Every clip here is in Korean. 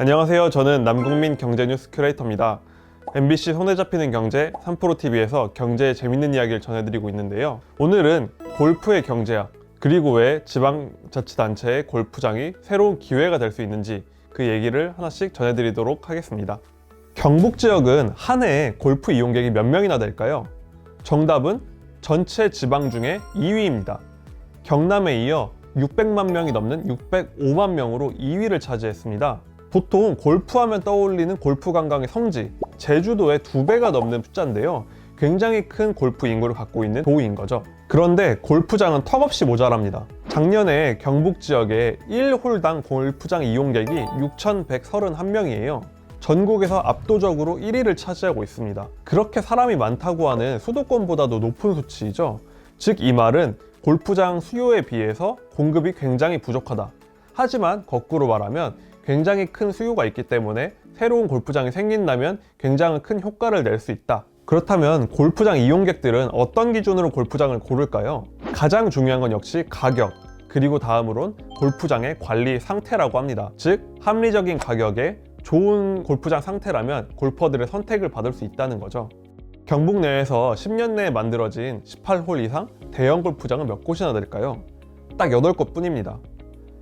안녕하세요. 저는 남국민 경제뉴스 큐레이터입니다. MBC 손에 잡히는 경제 3프로TV에서 경제의 재밌는 이야기를 전해드리고 있는데요. 오늘은 골프의 경제학, 그리고 왜 지방자치단체의 골프장이 새로운 기회가 될 수 있는지 그 얘기를 하나씩 전해드리도록 하겠습니다. 경북 지역은 한 해에 골프 이용객이 몇 명이나 될까요? 정답은 전체 지방 중에 2위입니다. 경남에 이어 600만 명이 넘는 605만 명으로 2위를 차지했습니다. 보통 골프하면 떠올리는 골프 관광의 성지, 제주도의 두 배가 넘는 숫자인데요. 굉장히 큰 골프 인구를 갖고 있는 도인 거죠. 그런데 골프장은 턱없이 모자랍니다. 작년에 경북 지역의 1홀당 골프장 이용객이 6,131명이에요. 전국에서 압도적으로 1위를 차지하고 있습니다. 그렇게 사람이 많다고 하는 수도권보다도 높은 수치이죠. 즉 이 말은 골프장 수요에 비해서 공급이 굉장히 부족하다. 하지만 거꾸로 말하면 굉장히 큰 수요가 있기 때문에 새로운 골프장이 생긴다면 굉장히 큰 효과를 낼 수 있다. 그렇다면 골프장 이용객들은 어떤 기준으로 골프장을 고를까요? 가장 중요한 건 역시 가격, 그리고 다음으론 골프장의 관리 상태라고 합니다. 즉, 합리적인 가격에 좋은 골프장 상태라면 골퍼들의 선택을 받을 수 있다는 거죠. 경북 내에서 10년 내에 만들어진 18홀 이상 대형 골프장은 몇 곳이나 될까요? 딱 8곳 뿐입니다.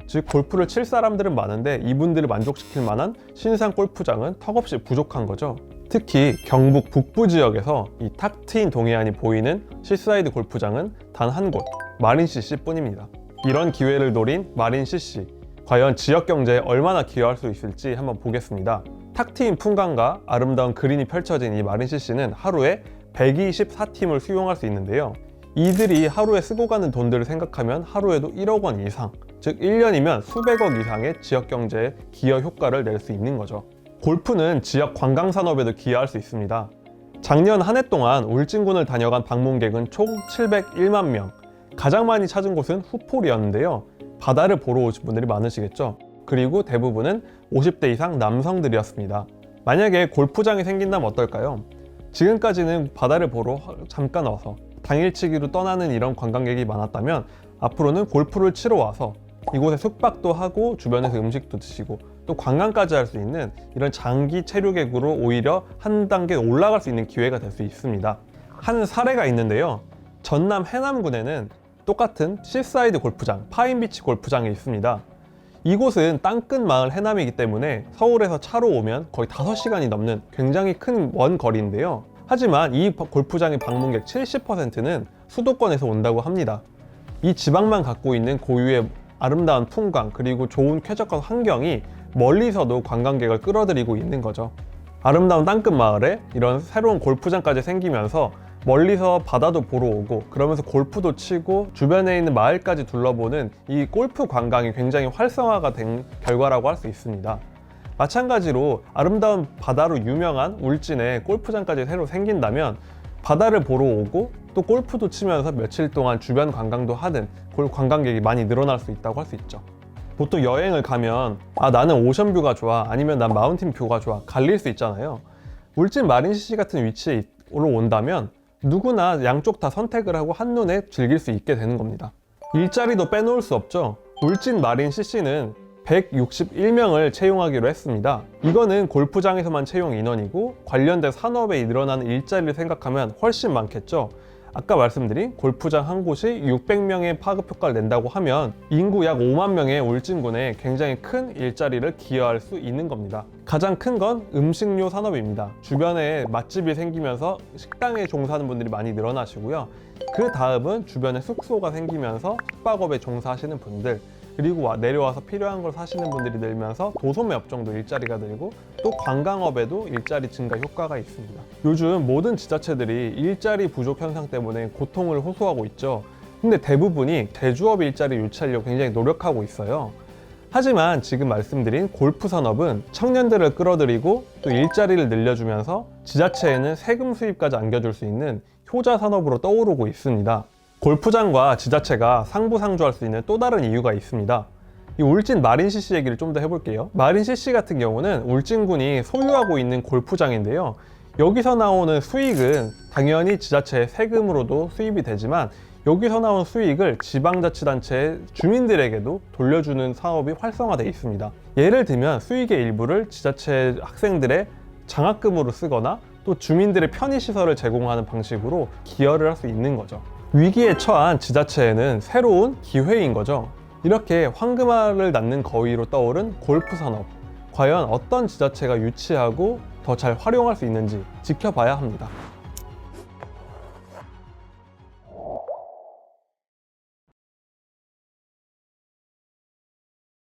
즉 골프를 칠 사람들은 많은데 이분들을 만족시킬 만한 신상 골프장은 턱없이 부족한 거죠. 특히 경북 북부 지역에서 이 탁 트인 동해안이 보이는 시사이드 골프장은 단 한 곳, 마린 CC 뿐입니다. 이런 기회를 노린 마린 CC, 과연 지역 경제에 얼마나 기여할 수 있을지 한번 보겠습니다. 탁 트인 풍광과 아름다운 그린이 펼쳐진 이 마린 CC는 하루에 124팀을 수용할 수 있는데요. 이들이 하루에 쓰고 가는 돈들을 생각하면 하루에도 1억 원 이상, 즉 1년이면 수백억 이상의 지역 경제에 기여 효과를 낼 수 있는 거죠. 골프는 지역 관광 산업에도 기여할 수 있습니다. 작년 한 해 동안 울진군을 다녀간 방문객은 총 701만 명. 가장 많이 찾은 곳은 후폴이었는데요. 바다를 보러 오신 분들이 많으시겠죠. 그리고 대부분은 50대 이상 남성들이었습니다. 만약에 골프장이 생긴다면 어떨까요? 지금까지는 바다를 보러 잠깐 와서 당일치기로 떠나는 이런 관광객이 많았다면 앞으로는 골프를 치러 와서 이곳에 숙박도 하고 주변에서 음식도 드시고 또 관광까지 할 수 있는 이런 장기 체류객으로 오히려 한 단계 올라갈 수 있는 기회가 될 수 있습니다. 한 사례가 있는데요. 전남 해남군에는 똑같은 시사이드 골프장, 파인비치 골프장이 있습니다. 이곳은 땅끝 마을 해남이기 때문에 서울에서 차로 오면 거의 5시간이 넘는 굉장히 큰 먼 거리인데요. 하지만 이 골프장의 방문객 70%는 수도권에서 온다고 합니다. 이 지방만 갖고 있는 고유의 아름다운 풍광 그리고 좋은 쾌적한 환경이 멀리서도 관광객을 끌어들이고 있는 거죠. 아름다운 땅끝 마을에 이런 새로운 골프장까지 생기면서 멀리서 바다도 보러 오고 그러면서 골프도 치고 주변에 있는 마을까지 둘러보는 이 골프 관광이 굉장히 활성화가 된 결과라고 할 수 있습니다. 마찬가지로 아름다운 바다로 유명한 울진에 골프장까지 새로 생긴다면 바다를 보러 오고 또 골프도 치면서 며칠 동안 주변 관광도 하는 골- 관광객이 많이 늘어날 수 있다고 할 수 있죠. 보통 여행을 가면 아 나는 오션뷰가 좋아 아니면 난 마운틴 뷰가 좋아 갈릴 수 있잖아요. 울진 마린시시 같은 위치에 온다면 누구나 양쪽 다 선택을 하고 한눈에 즐길 수 있게 되는 겁니다. 일자리도 빼놓을 수 없죠. 울진 마린 CC는 161명을 채용하기로 했습니다. 이거는 골프장에서만 채용 인원이고 관련된 산업에 늘어나는 일자리를 생각하면 훨씬 많겠죠. 아까 말씀드린 골프장 한 곳이 600명의 파급 효과를 낸다고 하면 인구 약 5만 명의 울진군에 굉장히 큰 일자리를 기여할 수 있는 겁니다. 가장 큰 건 음식료 산업입니다. 주변에 맛집이 생기면서 식당에 종사하는 분들이 많이 늘어나시고요. 그 다음은 주변에 숙소가 생기면서 숙박업에 종사하시는 분들 그리고 와- 내려와서 필요한 걸 사시는 분들이 늘면서 도소매 업종도 일자리가 늘고 또 관광업에도 일자리 증가 효과가 있습니다. 요즘 모든 지자체들이 일자리 부족 현상 때문에 고통을 호소하고 있죠. 근데 대부분이 제조업 일자리 유치하려고 굉장히 노력하고 있어요. 하지만 지금 말씀드린 골프 산업은 청년들을 끌어들이고 또 일자리를 늘려주면서 지자체에는 세금 수입까지 안겨줄 수 있는 효자 산업으로 떠오르고 있습니다. 골프장과 지자체가 상부상조할 수 있는 또 다른 이유가 있습니다. 이 울진 마린 CC 얘기를 좀 더 해볼게요. 마린 CC 같은 경우는 울진군이 소유하고 있는 골프장인데요. 여기서 나오는 수익은 당연히 지자체의 세금으로도 수입이 되지만 여기서 나온 수익을 지방자치단체의 주민들에게도 돌려주는 사업이 활성화되어 있습니다. 예를 들면 수익의 일부를 지자체 학생들의 장학금으로 쓰거나 또 주민들의 편의시설을 제공하는 방식으로 기여를 할 수 있는 거죠. 위기에 처한 지자체에는 새로운 기회인 거죠. 이렇게 황금알을 낳는 거위로 떠오른 골프 산업. 과연 어떤 지자체가 유치하고 더 잘 활용할 수 있는지 지켜봐야 합니다.